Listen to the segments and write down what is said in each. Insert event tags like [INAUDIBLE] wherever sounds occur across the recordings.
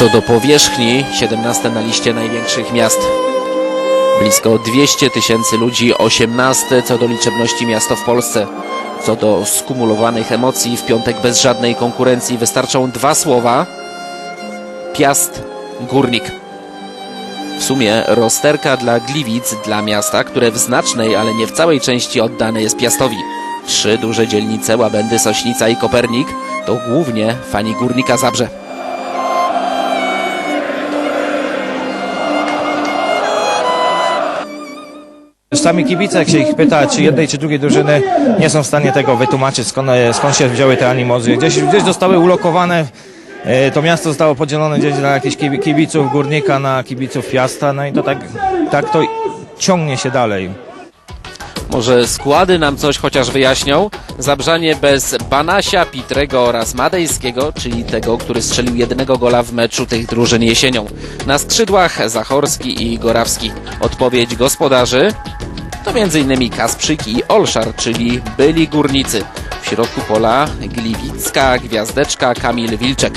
Co do powierzchni, 17 na liście największych miast. Blisko 200 tysięcy ludzi, 18 co do liczebności miasto w Polsce. Co do skumulowanych emocji, w piątek bez żadnej konkurencji wystarczą dwa słowa. Piast, Górnik. W sumie rozterka dla Gliwic, dla miasta, które w znacznej, ale nie w całej części oddane jest Piastowi. Trzy duże dzielnice, Łabędy, Sośnica i Kopernik, to głównie fani Górnika Zabrze. Sami kibice, jak się ich pyta, czy jednej, czy drugiej drużyny, nie są w stanie tego wytłumaczyć, skąd, skąd się wzięły te animozje. Gdzieś, gdzieś zostały ulokowane, e, to miasto zostało podzielone gdzieś na jakichś kibi- kibiców Górnika, na kibiców Piasta, no i to tak, tak to ciągnie się dalej. Może składy nam coś chociaż wyjaśnią? Zabrzanie bez Banasia, Pitrego oraz Madejskiego, czyli tego, który strzelił jednego gola w meczu tych drużyn jesienią. Na skrzydłach Zachorski i Gorawski. Odpowiedź gospodarzy to m.in. Kasprzyk i Olszar, czyli byli górnicy. W środku pola Gliwicka, Gwiazdeczka, Kamil Wilczek.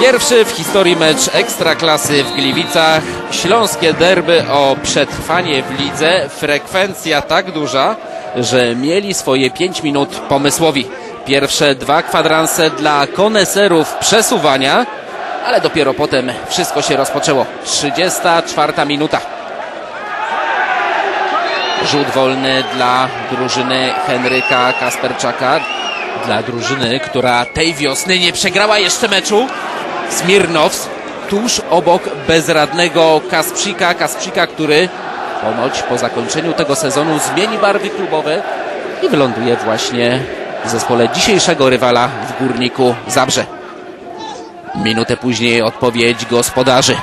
Pierwszy w historii mecz Ekstraklasy w Gliwicach. Śląskie derby o przetrwanie w lidze. Frekwencja tak duża, że mieli swoje 5 minut pomysłowi. Pierwsze dwa kwadranse dla koneserów przesuwania, ale dopiero potem wszystko się rozpoczęło. 34 minuta. Rzut wolny dla drużyny Henryka Kasperczaka. Dla drużyny, która tej wiosny nie przegrała jeszcze meczu. Smirnows tuż obok bezradnego Kasprzyka. Kasprzyka, który ponoć po zakończeniu tego sezonu zmieni barwy klubowe i wyląduje właśnie w zespole dzisiejszego rywala w Górniku Zabrze. Minutę później odpowiedź gospodarzy.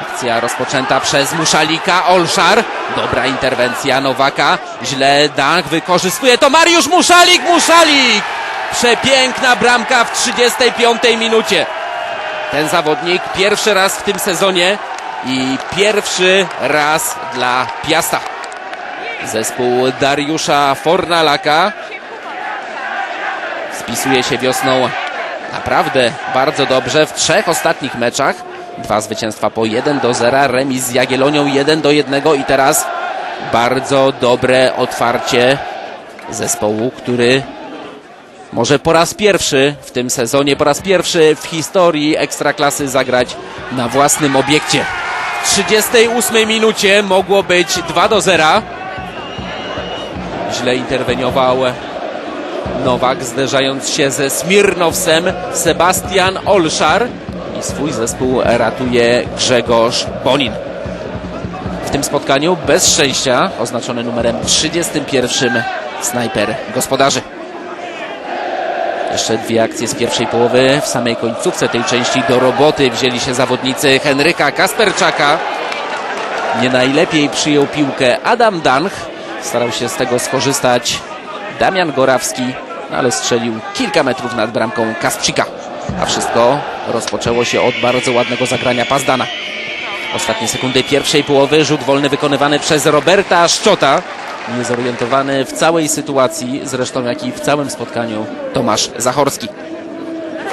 Akcja rozpoczęta przez Muszalika. Olszar. Dobra interwencja Nowaka. Źle Dach wykorzystuje to Mariusz Muszalik. Muszalik! Przepiękna bramka w 35 minucie. Ten zawodnik pierwszy raz w tym sezonie i pierwszy raz dla Piasta. Zespół Dariusza Fornalaka spisuje się wiosną naprawdę bardzo dobrze w trzech ostatnich meczach. Dwa zwycięstwa po 1 do 0, remis z Jagiellonią 1 do 1 i teraz bardzo dobre otwarcie zespołu, który może po raz pierwszy w tym sezonie, po raz pierwszy w historii Ekstraklasy zagrać na własnym obiekcie. W 38 minucie mogło być 2 do 0. Źle interweniował Nowak, zderzając się ze Smirnowsem. Sebastian Olszar i swój zespół ratuje Grzegorz Bonin. W tym spotkaniu bez szczęścia, oznaczony numerem 31, snajper gospodarzy. Jeszcze dwie akcje z pierwszej połowy. W samej końcówce tej części do roboty wzięli się zawodnicy Henryka Kasperczaka. Nie najlepiej przyjął piłkę Adam Danch. Starał się z tego skorzystać Damian Gorawski, no ale strzelił kilka metrów nad bramką Kasprzyka. A wszystko rozpoczęło się od bardzo ładnego zagrania Pazdana. Ostatnie sekundy pierwszej połowy. Rzut wolny wykonywany przez Roberta Szczota. Niezorientowany w całej sytuacji, zresztą jak i w całym spotkaniu, Tomasz Zachorski.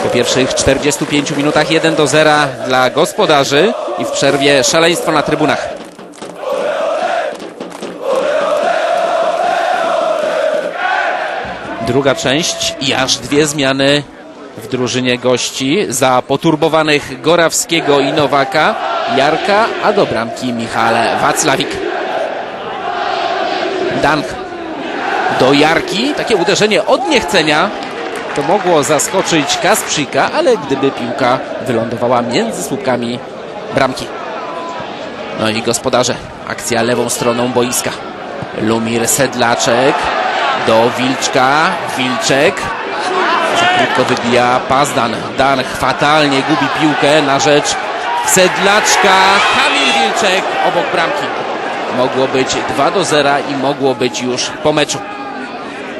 Po pierwszych 45 minutach 1 do 0 dla gospodarzy i w przerwie szaleństwo na trybunach. Druga część i aż dwie zmiany w drużynie gości za poturbowanych Gorawskiego i Nowaka, Jarka, a do bramki Michale Waclawik. Dank do Jarki. Takie uderzenie od niechcenia to mogło zaskoczyć Kasprzyka, ale gdyby piłka wylądowała między słupkami bramki. No i gospodarze. Akcja lewą stroną boiska. Lumir Sedlaczek do Wilczka. Wilczek. Krótko wybija Pazdan. Dan fatalnie gubi piłkę na rzecz Sedlaczka. Kamil Wilczek obok bramki. Mogło być 2 do 0 i mogło być już po meczu.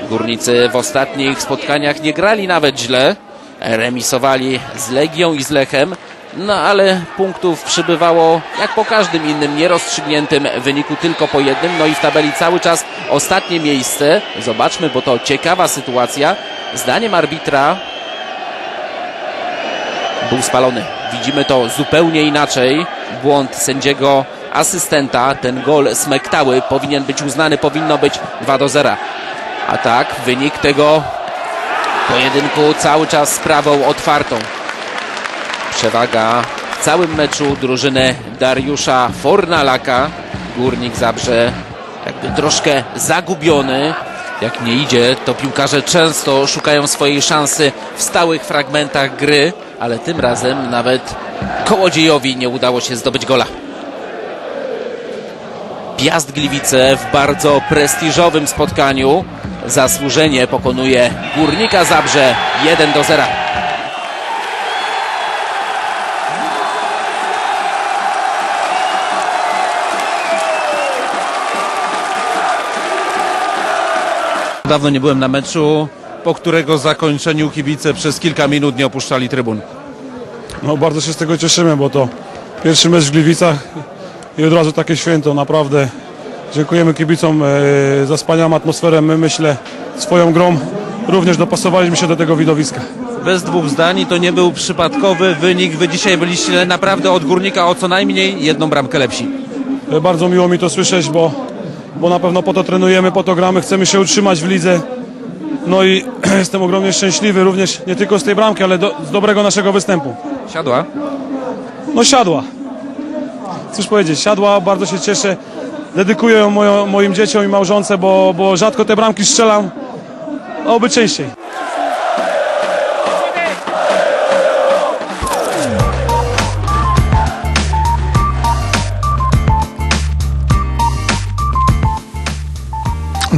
Górnicy w ostatnich spotkaniach nie grali nawet źle. Remisowali z Legią i z Lechem. No ale punktów przybywało jak po każdym innym nierozstrzygniętym wyniku tylko po jednym. No i w tabeli cały czas ostatnie miejsce. Zobaczmy, bo to ciekawa sytuacja. Zdaniem arbitra był spalony. Widzimy to zupełnie inaczej. Błąd sędziego asystenta. Ten gol smektały powinien być uznany, powinno być 2 do 0. A tak, wynik tego pojedynku cały czas sprawą otwartą. Przewaga w całym meczu drużyny Dariusza Fornalaka. Górnik Zabrze jakby troszkę zagubiony. Jak nie idzie, to piłkarze często szukają swojej szansy w stałych fragmentach gry, ale tym razem nawet Kołodziejowi nie udało się zdobyć gola. Piast Gliwice w bardzo prestiżowym spotkaniu zasłużenie pokonuje Górnika Zabrze 1 do 0. Dawno nie byłem na meczu, po którego zakończeniu kibice przez kilka minut nie opuszczali trybun. No bardzo się z tego cieszymy, bo to pierwszy mecz w Gliwicach i od razu takie święto, naprawdę. Dziękujemy kibicom e, za wspaniałą atmosferę. My myślę swoją grą również dopasowaliśmy się do tego widowiska. Bez dwóch zdań i to nie był przypadkowy wynik. Wy dzisiaj byliście naprawdę od górnika o co najmniej jedną bramkę lepsi. E, Bardzo miło mi to słyszeć, bo, bo na pewno po to trenujemy, po to gramy, chcemy się utrzymać w lidze. No i [CLEARS THROAT] jestem ogromnie szczęśliwy również nie tylko z tej bramki, ale do, z dobrego naszego występu. Siadła. No siadła. Cóż powiedzieć, siadła, bardzo się cieszę. Dedykuję ją mojo, moim dzieciom i małżonce, bo, bo rzadko te bramki strzelam. Oby częściej.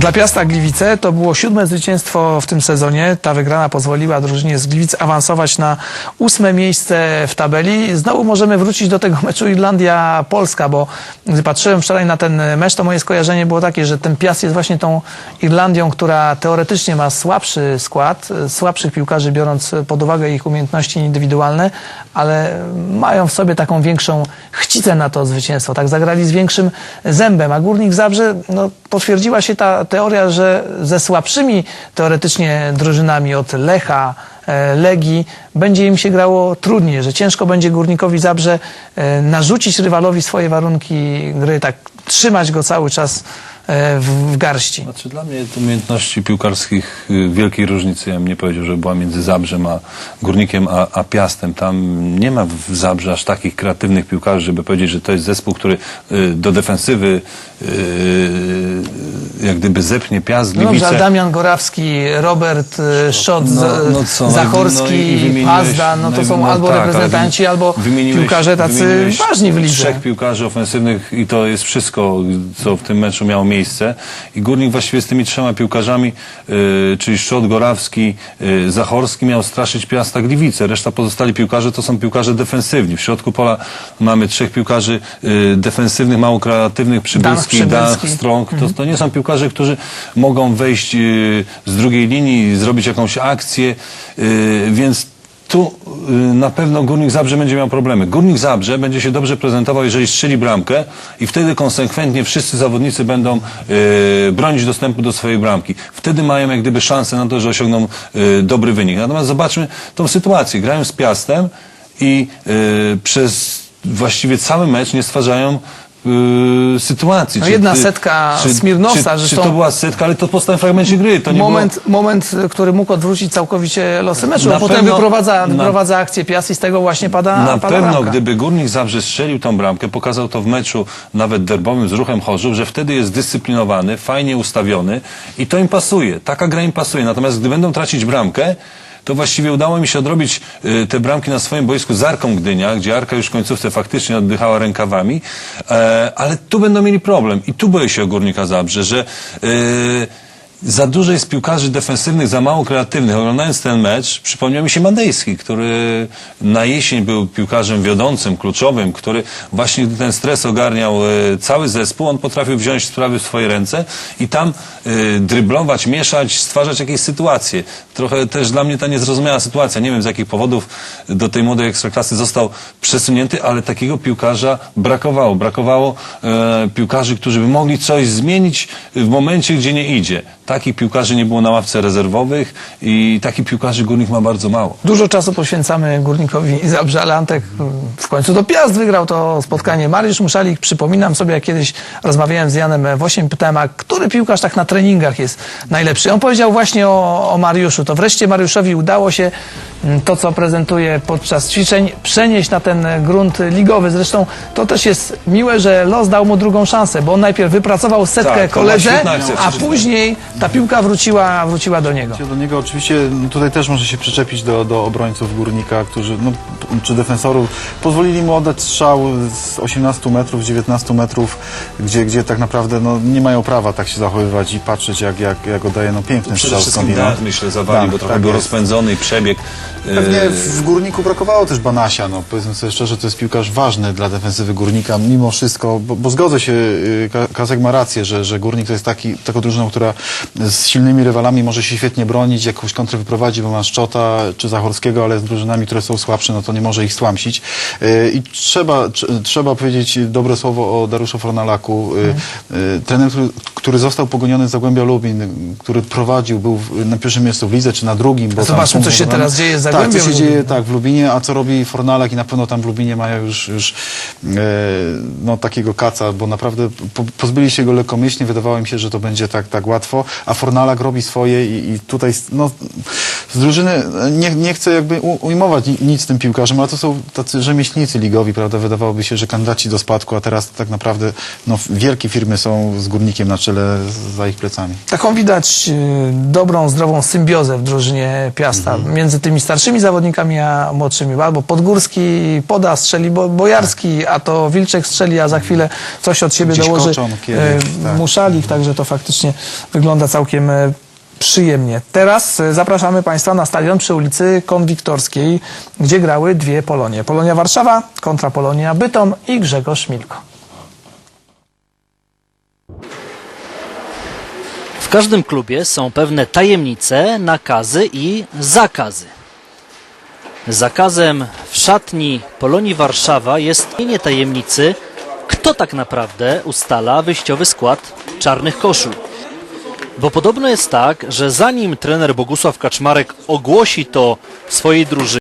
Dla Piasta Gliwice to było siódme zwycięstwo w tym sezonie. Ta wygrana pozwoliła drużynie z Gliwic awansować na ósme miejsce w tabeli. Znowu możemy wrócić do tego [LAUGHS] meczu Irlandia-Polska, bo gdy patrzyłem wczoraj na ten mecz, to moje skojarzenie było takie, że ten Piast jest właśnie tą Irlandią, która teoretycznie ma słabszy skład, słabszych piłkarzy biorąc pod uwagę ich umiejętności indywidualne, ale mają w sobie taką większą chcicę na to zwycięstwo. Tak zagrali z większym zębem, a Górnik Zabrze, no, potwierdziła się ta teoria, że ze słabszymi teoretycznie drużynami od Lecha, e, Legii będzie im się grało trudniej, że ciężko będzie Górnikowi Zabrze e, narzucić rywalowi swoje warunki gry, tak trzymać go cały czas e, w, garści. Znaczy dla mnie umiejętności piłkarskich y, wielkiej różnicy, ja bym nie powiedział, że była między Zabrzem a Górnikiem, a, a Piastem. Tam nie ma w Zabrze aż takich kreatywnych piłkarzy, żeby powiedzieć, że to jest zespół, który y, do defensywy jak gdyby zepnie Piast, No dobrze, Gliwice. a Damian Gorawski, Robert e, Szot, No, no co, no Zachorski, no i Pazda, no to są no albo tak, reprezentanci, albo piłkarze tacy ważni w lidze. Trzech piłkarzy ofensywnych i to jest wszystko, co w tym meczu miało miejsce. I Górnik właściwie z tymi trzema piłkarzami, y, czyli Szczot, Gorawski, y, Zachorski miał straszyć Piasta Gliwice. Reszta pozostali piłkarze to są piłkarze defensywni. W środku pola mamy trzech piłkarzy y, defensywnych, mało kreatywnych, Przybylski, Dach, Przybylski. Strąg. To, to nie są piłkarze, którzy mogą wejść y, z drugiej linii, zrobić jakąś akcję, y, więc tu y, na pewno Górnik Zabrze będzie miał problemy. Górnik Zabrze będzie się dobrze prezentował, jeżeli strzeli bramkę i wtedy konsekwentnie wszyscy zawodnicy będą y, bronić dostępu do swojej bramki. Wtedy mają jak gdyby szansę na to, że osiągną y, dobry wynik. Natomiast zobaczmy tą sytuację. Grają z Piastem i y, przez właściwie cały mecz nie stwarzają y, sytuacji. No jedna setka Smirnowsa, czy, czy zresztą- to była setka, ale to po stałym fragmencie gry. To nie moment, było... moment, który mógł odwrócić całkowicie losy meczu, Na a potem pewno- wyprowadza, na- wyprowadza akcję Piast i z tego właśnie pada, Na pada pewno, bramka. gdyby Górnik Zabrze strzelił tą bramkę, pokazał to w meczu nawet derbowym z ruchem Chorzów, że wtedy jest dyscyplinowany, fajnie ustawiony i to im pasuje. Taka gra im pasuje. Natomiast gdy będą tracić bramkę, to właściwie udało mi się odrobić y, te bramki na swoim boisku z Arką Gdynia, gdzie Arka już w końcówce faktycznie oddychała rękawami, e, ale tu będą mieli problem. I tu boję się o Górnika Zabrze, że y, za dużo jest piłkarzy defensywnych, za mało kreatywnych. Oglądając ten mecz, przypomniał mi się Mandejski, który na jesień był piłkarzem wiodącym, kluczowym, który właśnie gdy ten stres ogarniał e, cały zespół, on potrafił wziąć sprawy w swoje ręce i tam e, dryblować, mieszać, stwarzać jakieś sytuacje. Trochę też dla mnie ta niezrozumiała sytuacja. Nie wiem z jakich powodów do tej młodej ekstraklasy został przesunięty, ale takiego piłkarza brakowało. Brakowało e, piłkarzy, którzy by mogli coś zmienić w momencie, gdzie nie idzie. Takich piłkarzy nie było na ławce rezerwowych i takich piłkarzy Górnik ma bardzo mało. Dużo czasu poświęcamy Górnikowi Zabrze, ale Antek w końcu to Piast wygrał to spotkanie. Mariusz Muszalik, przypominam sobie, jak kiedyś rozmawiałem z Janem Wosiem, pytałem, a który piłkarz tak na treningach jest najlepszy? On powiedział właśnie o, o Mariuszu. To wreszcie Mariuszowi udało się mm, to, co prezentuje podczas ćwiczeń, przenieść na ten grunt ligowy. Zresztą to też jest miłe, że los dał mu drugą szansę, bo on najpierw wypracował setkę Tak, koledze, a później ta piłka wróciła, wróciła do niego. Do niego oczywiście no, tutaj też może się przyczepić do, do obrońców Górnika, którzy, no, czy defensorów, pozwolili mu oddać strzał z 18 metrów, 19 metrów, gdzie, gdzie tak naprawdę no, nie mają prawa tak się zachowywać i patrzeć jak, jak, jak oddaje no, piękny Przede strzał wszystkim skądinąd. dat, myślę, zawalił, Tak, bo trochę tak był jest. rozpędzony i przebieg. Pewnie e, w Górniku brakowało też Banasia, no powiedzmy sobie szczerze, to jest piłkarz ważny dla defensywy Górnika, mimo wszystko, bo, bo zgodzę się, y, Ka- Kazek ma rację, że, że Górnik to jest taki, taką drużyną, która z silnymi rywalami może się świetnie bronić, jakąś kontrę wyprowadzi, bo ma Szczota czy Zachorskiego, ale z drużynami, które są słabsze, no to nie może ich stłamsić. Y, I trzeba, tr- trzeba powiedzieć dobre słowo o Dariuszu Fornalaku, y, y, trener, który, który został pogoniony z Zagłębia Lubin, który prowadził, był na pierwszym miejscu w lidze, czy na drugim. Bo tam Zobaczmy, co się teraz dzieje z Tak, co się dzieje tak, w Lubinie, a co robi Fornalak i na pewno tam w Lubinie mają już, już e, no, takiego kaca, bo naprawdę po, pozbyli się go lekkomyślnie, wydawało mi się, że to będzie tak, tak łatwo, a Fornalak robi swoje i, i tutaj no, z drużyny nie, nie chcę jakby u, ujmować ni- nic tym piłkarzem, ale to są tacy rzemieślnicy ligowi, prawda, wydawałoby się, że kandydaci do spadku, a teraz tak naprawdę no, wielkie firmy są z Górnikiem na czele za ich plecami. Taką widać y, dobrą, zdrową symbiozę w drużynie Piasta między tymi starszymi zawodnikami a młodszymi. Albo Podgórski poda, strzeli Bo Bojarski, a to Wilczek strzeli, a za chwilę coś od siebie Gdzieś dołoży Koczon kiedyś, y, tak. Muszalik, także to faktycznie wygląda całkiem przyjemnie. Teraz y, zapraszamy Państwa na stadion przy ulicy Konwiktorskiej, gdzie grały dwie Polonie. Polonia Warszawa kontra Polonia Bytom i Grzegorz Milko. W każdym klubie są pewne tajemnice, nakazy i zakazy. Zakazem w szatni Polonii Warszawa jest nie tajemnicy, kto tak naprawdę ustala wyjściowy skład czarnych koszul. Bo podobno jest tak, że zanim trener Bogusław Kaczmarek ogłosi to swojej drużynie,